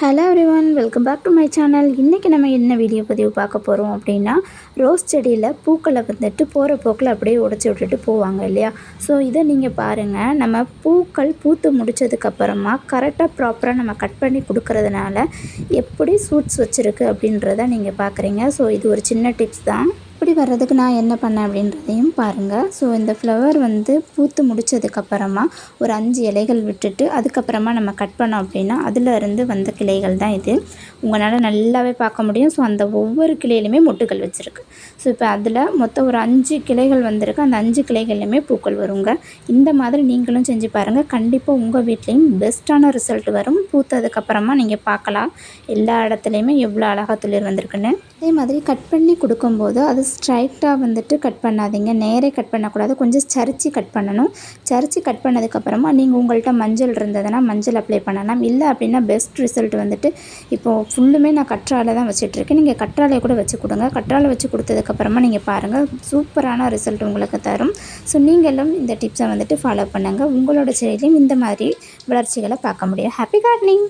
Hello everyone welcome back to my channel இன்றைக்கி நம்ம என்ன வீடியோ பதிவு பார்க்க போகிறோம் அப்படின்னா ரோஸ் செடியில் பூக்களை வந்துட்டு போகிற போக்கில் அப்படியே உடச்சி விட்டுட்டு போவாங்க இல்லையா? ஸோ இதை நீங்கள் பாருங்கள் நம்ம பூக்கள் பூத்து முடித்ததுக்கப்புறமா கரெக்டாக ப்ராப்பராக நம்ம கட் பண்ணி கொடுக்கறதுனால எப்படி சூட்ஸ் வச்சுருக்கு அப்படின்றத நீங்கள் பார்க்குறீங்க. ஸோ இது ஒரு சின்ன டிப்ஸ் தான். இப்படி வர்றதுக்கு நான் என்ன பண்ணேன் அப்படின்றதையும் பாருங்கள் ஸோ இந்த ஃப்ளவர் வந்து பூத்து முடித்ததுக்கப்புறமா ஒரு அஞ்சு இலைகள் விட்டுட்டு அதுக்கப்புறமா நம்ம கட் பண்ணோம் அப்படின்னா அதில் இருந்து வந்த கிளைகள் தான் இது. உங்களால் நல்லாவே பார்க்க முடியும். ஸோ அந்த ஒவ்வொரு கிளையிலுமே மொட்டுகள் வச்சுருக்கு. ஸோ இப்போ அதில் மொத்தம் ஒரு அஞ்சு கிளைகள் வந்திருக்கு. அந்த அஞ்சு கிளைகள்லையுமே பூக்கள் வருங்க. இந்த மாதிரி நீங்களும் செஞ்சு பாருங்கள் கண்டிப்பாக உங்கள் வீட்லேயும் பெஸ்ட்டான ரிசல்ட் வரும். பூத்ததுக்கப்புறமா நீங்கள் பார்க்கலாம். எல்லா இடத்துலையுமே எவ்வளோ அழகாக துளிர் வந்திருக்குன்னு. அதே மாதிரி கட் பண்ணி கொடுக்கும்போது அது ஸ்ட்ரைட்டாக வந்துட்டு கட் பண்ணாதீங்க. நேரே கட் பண்ணக்கூடாது. கொஞ்சம் சரிச்சு கட் பண்ணணும். சரிச்சு கட் பண்ணதுக்கப்புறமா நீங்கள் உங்கள்கிட்ட மஞ்சள் இருந்ததுன்னா மஞ்சள் அப்ளை பண்ணலாம். இல்லை அப்படின்னா பெஸ்ட் ரிசல்ட் வந்துட்டு இப்போது ஃபுல்லுமே நான் கற்றாழை தான் வச்சிட்ருக்கேன். நீங்கள் கற்றாழை கூட வச்சு கொடுங்க. கற்றாழை வச்சு கொடுத்ததுக்கப்புறமா நீங்கள் பாருங்கள் சூப்பரான ரிசல்ட் உங்களுக்கு தரும். ஸோ நீங்களும் இந்த டிப்ஸை வந்துட்டு ஃபாலோ பண்ணுங்கள் உங்களோட செடியிலையும் இந்த மாதிரி வளர்ச்சிகளை பார்க்க முடியும். Happy gardening